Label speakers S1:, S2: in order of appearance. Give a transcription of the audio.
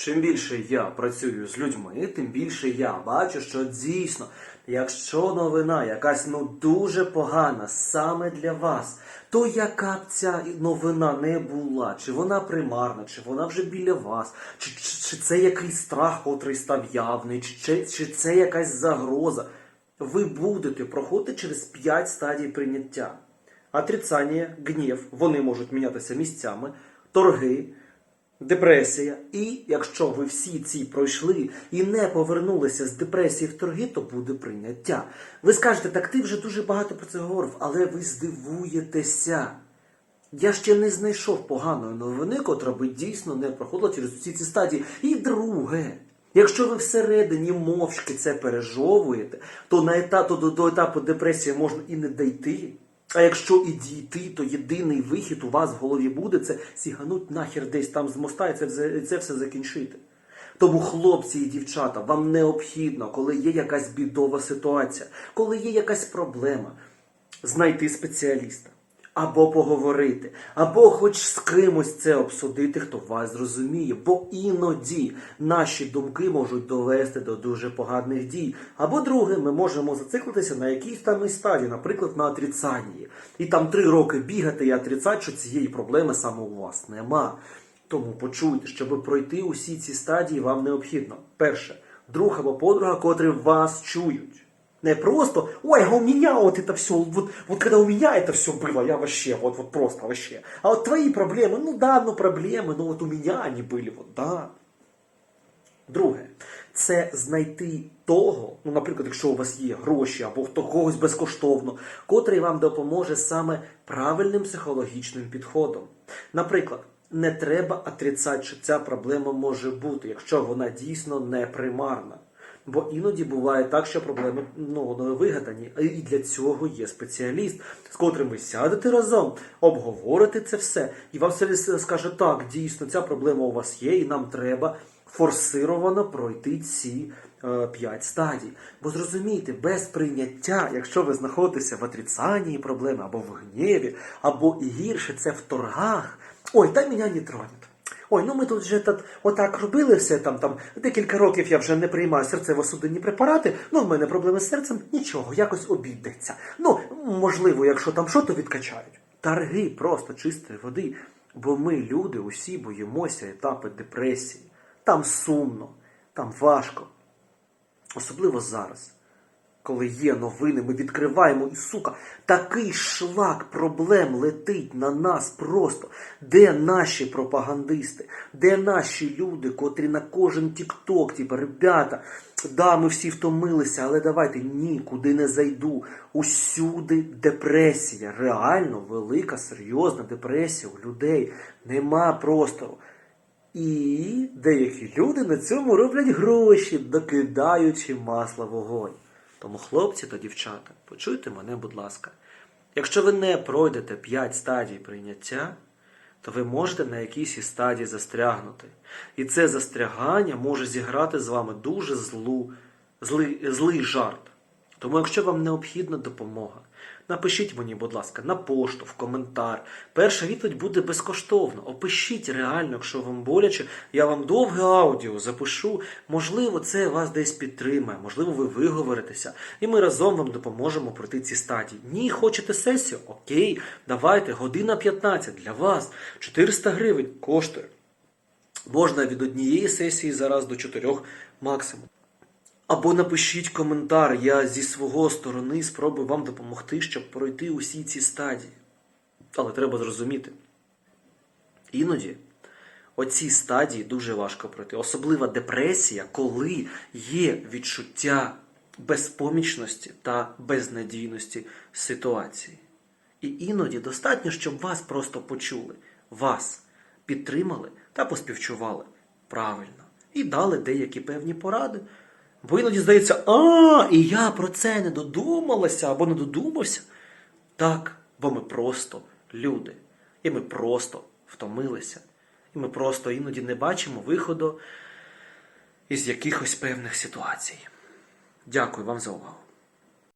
S1: чим більше я працюю з людьми, тим більше я бачу, що дійсно, якщо новина якась ну дуже погана саме для вас, то яка б ця новина не була, чи вона примарна, чи вона вже біля вас, чи, чи, чи це якийсь страх, котрий став явний, чи, чи, це якась загроза, ви будете проходити через 5 стадій прийняття. Отрицання, гнів, вони можуть мінятися місцями, торги, депресія. І якщо ви всі ці пройшли і не повернулися з депресії в торги, то буде прийняття. Ви скажете, так ти вже дуже багато про це говорив, але ви здивуєтеся. Я ще не знайшов поганої новини, котра би дійсно не проходила через всі ці стадії. І друге, якщо ви всередині мовчки це пережовуєте, то на етап, до, до етапу депресії можна і не дійти. А якщо і дійти, то єдиний вихід у вас в голові буде це сігануть нахер десь там з моста і це, це все закінчити. Тому, хлопці і дівчата, вам необхідно, коли є якась бідова ситуація, коли є якась проблема, знайти спеціаліста. Або поговорити, або хоч з кимось це обсудити, хто вас зрозуміє. Бо іноді наші думки можуть довести до дуже поганих дій. Або друге, ми можемо зациклитися на якійсь там стадії, наприклад, на отрицанні. І там три роки бігати і отрицати, що цієї проблеми саме у вас нема. Тому почуйте, щоб пройти усі ці стадії, вам необхідно. Перше, друг або подруга, котрі вас чують. Не просто, ой, а у меня вот это все, вот, вот когда у меня это все было, я вообще, вот, вот просто вообще. А вот твои проблемы, ну да, ну проблемы, но вот у меня они были, вот да. Друге, це знайти того, ну, наприклад, якщо у вас є гроші або хто когось безкоштовно, котрий вам допоможе саме правильним психологічним підходом. Наприклад, не треба отрицати, що ця проблема може бути, якщо вона дійсно не примарна. Бо іноді буває так, що проблеми ну, вони вигадані, і для цього є спеціаліст, з котрим ви сядете разом, обговорите це все, і вам все скаже, так, дійсно, ця проблема у вас є, і нам треба форсировано пройти ці е, п'ять стадій. Бо зрозумійте, без прийняття, якщо ви знаходитеся в отрицанні проблеми, або в гніві, або гірше, це в торгах, ой, та мене не тронет. Ой, ну ми тут вже так, отак робили все там, там декілька років я вже не приймаю серцево-судинні препарати. Ну, в мене проблеми з серцем, нічого, якось обійдеться. Ну, можливо, якщо там що, то відкачають. Тарги просто чистої води. Бо ми, люди, усі боїмося етапи депресії. Там сумно, там важко. Особливо зараз. Коли є новини, ми відкриваємо і сука, такий шлак проблем летить на нас просто. Де наші пропагандисти? Де наші люди, котрі на кожен тікток, типу, ребята, да, ми всі втомилися, але давайте нікуди не зайду. Усюди депресія. Реально велика, серйозна депресія у людей. Нема простору. І деякі люди на цьому роблять гроші, докидаючи масло вогонь. Тому, хлопці та дівчата, почуйте мене, будь ласка. Якщо ви не пройдете 5 стадій прийняття, то ви можете на якійсь із стадій застрягнути. І це застрягання може зіграти з вами дуже злу, зли, злий жарт. Тому, якщо вам необхідна допомога, напишіть мені, будь ласка, на пошту, в коментар. Перша відповідь буде безкоштовно. Опишіть реально, якщо вам боляче, я вам довге аудіо запишу. Можливо, це вас десь підтримає, можливо, ви виговоритеся, і ми разом вам допоможемо пройти ці стадії. Ні, хочете сесію? Окей, давайте, година 15 для вас, 400 гривень коштує. Можна від однієї сесії зараз до чотирьох максимум. Або напишіть коментар, я зі свого сторони спробую вам допомогти, щоб пройти усі ці стадії. Але треба зрозуміти. Іноді оці стадії дуже важко пройти. Особлива депресія, коли є відчуття безпомічності та безнадійності ситуації. І іноді достатньо, щоб вас просто почули, вас підтримали та поспівчували правильно і дали деякі певні поради. Бо іноді здається, а, і я про це не додумалася або не додумався. Так, бо ми просто люди. І ми просто втомилися. І ми просто іноді не бачимо виходу із якихось певних ситуацій. Дякую вам за увагу.